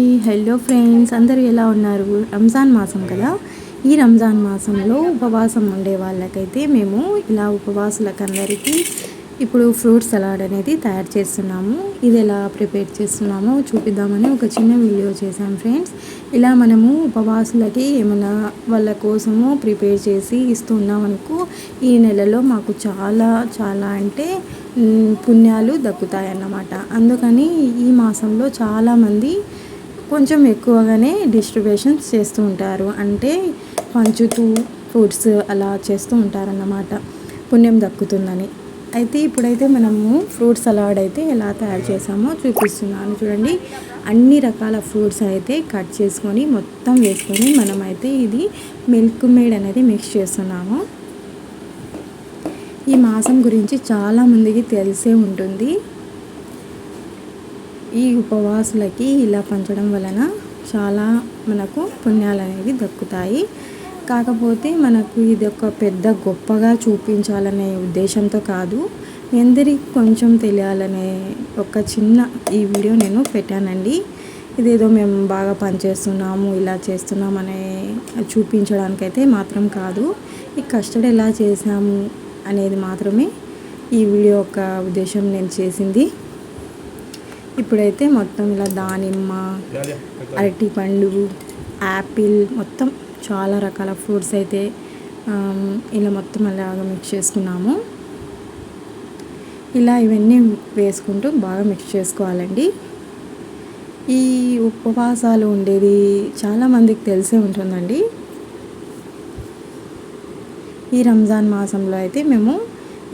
Hi hello friends అందరూ ఎలా ఉన్నారు? రంజాన్ మాసం కదా? ఈ రంజాన్ మాసంలో ఉపవాసం ఉండే వాళ్ళకైతే మేము ఇలా ఉపవాసులకు అందరికీ ఇప్పుడు ఫ్రూట్ సలాడ్ అనేది తయారు చేస్తున్నాము. ఇది ఎలా ప్రిపేర్ చేస్తున్నామో చూపిద్దామని ఒక చిన్న వీడియో చేశాం ఫ్రెండ్స్. ఇలా మనము ఉపవాసులకి ఏమైనా వాళ్ళ కోసము ప్రిపేర్ చేసి ఇస్తున్నాం అనుకో ఈ నెలలో మాకు చాలా చాలా అంటే పుణ్యాలు దక్కుతాయన్నమాట. అందుకని ఈ మాసంలో చాలామంది కొంచెం ఎక్కువగానే డిస్ట్రిబ్యూషన్స్ చేస్తూ ఉంటారు. అంటే పంచుతూ ఫుడ్స్ అలా చేస్తూ ఉంటారన్నమాట. పుణ్యం దక్కుతుందని. అయితే ఇప్పుడైతే మనము ఫ్రూట్ సలాడ్ అయితే ఎలా తయారు చేసామో చూపిస్తున్నాను. చూడండి. అన్ని రకాల ఫ్రూట్స్ అయితే కట్ చేసుకొని మొత్తం వేసుకొని మనమైతే ఇది మిల్క్ మేడ్ అనేది మిక్స్ చేస్తున్నాము. ఈ మాసం గురించి చాలామందికి తెలిసే ఉంటుంది. ఈ ఉపవాసులకి ఇలా పంచడం వలన చాలా మనకు పుణ్యాలు అనేవి దక్కుతాయి. కాకపోతే మనకు ఇది ఒక పెద్ద గొప్పగా చూపించాలనే ఉద్దేశంతో కాదు. ఎందరికి కొంచెం తెలియాలనే ఒక చిన్న ఈ వీడియో నేను పెట్టానండి. ఇదేదో మేము బాగా పనిచేస్తున్నాము ఇలా చేస్తున్నామనే చూపించడానికైతే మాత్రం కాదు. ఈ కస్టర్డ్ ఎలా చేసాము అనేది మాత్రమే ఈ వీడియో యొక్క ఉద్దేశం నేను చేసింది. ఇప్పుడైతే మొత్తం ఇలా దానిమ్మ అరటిపండు యాపిల్ మొత్తం చాలా రకాల ఫ్రూట్స్ అయితే ఇలా మొత్తం అలాగా మిక్స్ చేసుకున్నాము. ఇలా ఇవన్నీ వేసుకుంటూ బాగా మిక్స్ చేసుకోవాలండి. ఈ ఉపవాసాలు ఉండేది చాలామందికి తెలిసే ఉంటుందండి. ఈ రంజాన్ మాసంలో అయితే మేము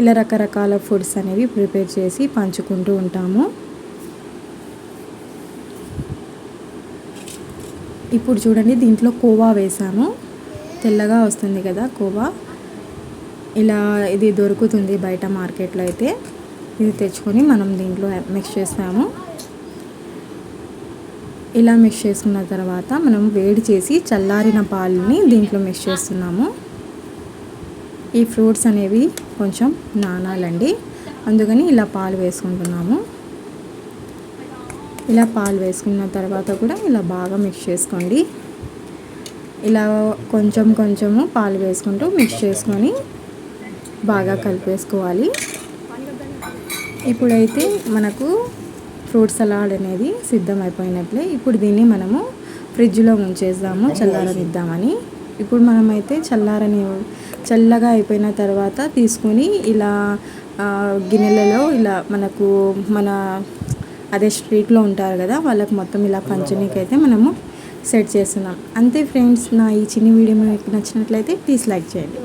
ఇలా రకరకాల ఫుడ్స్ అనేవి ప్రిపేర్ చేసి పంచుకుంటూ ఉంటాము. ఇప్పుడు చూడండి దీంట్లో కోవా వేసాము తెల్లగా వస్తుంది కదా కోవా. ఇలా ఇది దొరుకుతుంది బయట మార్కెట్లో అయితే. ఇది తెచ్చుకొని మనం దీంట్లో మిక్స్ చేస్తాము. ఇలా మిక్స్ చేసుకున్న తర్వాత మనం వేడి చేసి చల్లారిన పాలని దీంట్లో మిక్స్ చేస్తున్నాము. ఈ ఫ్రూట్స్ అనేవి కొంచెం నానాలండి. అందుకని ఇలా పాలు వేసుకుంటున్నాము. ఇలా పాలు వేసుకున్న తర్వాత కూడా ఇలా బాగా మిక్స్ చేసుకోండి. ఇలా కొంచెం కొంచెము పాలు వేసుకుంటూ మిక్స్ చేసుకొని బాగా కలిపేసుకోవాలి. ఇప్పుడైతే మనకు ఫ్రూట్ సలాడ్ అనేది సిద్ధమైపోయినట్లే. ఇప్పుడు దీన్ని మనము ఫ్రిడ్జ్లో ఉంచేద్దాము చల్లారనిద్దామని. ఇప్పుడు మనమైతే చల్లారని చల్లగా అయిపోయిన తర్వాత తీసుకొని ఇలా గిన్నెలలో ఇలా మనకు మన అదే స్ట్రీట్లో ఉంటారు కదా వాళ్ళకి మొత్తం ఇలా పంచనీకి అయితే మనము సెట్ చేస్తున్నాం. అంతే ఫ్రెండ్స్ నా ఈ చిన్న వీడియో మీకు నచ్చినట్లయితే ప్లీజ్ లైక్ చేయండి.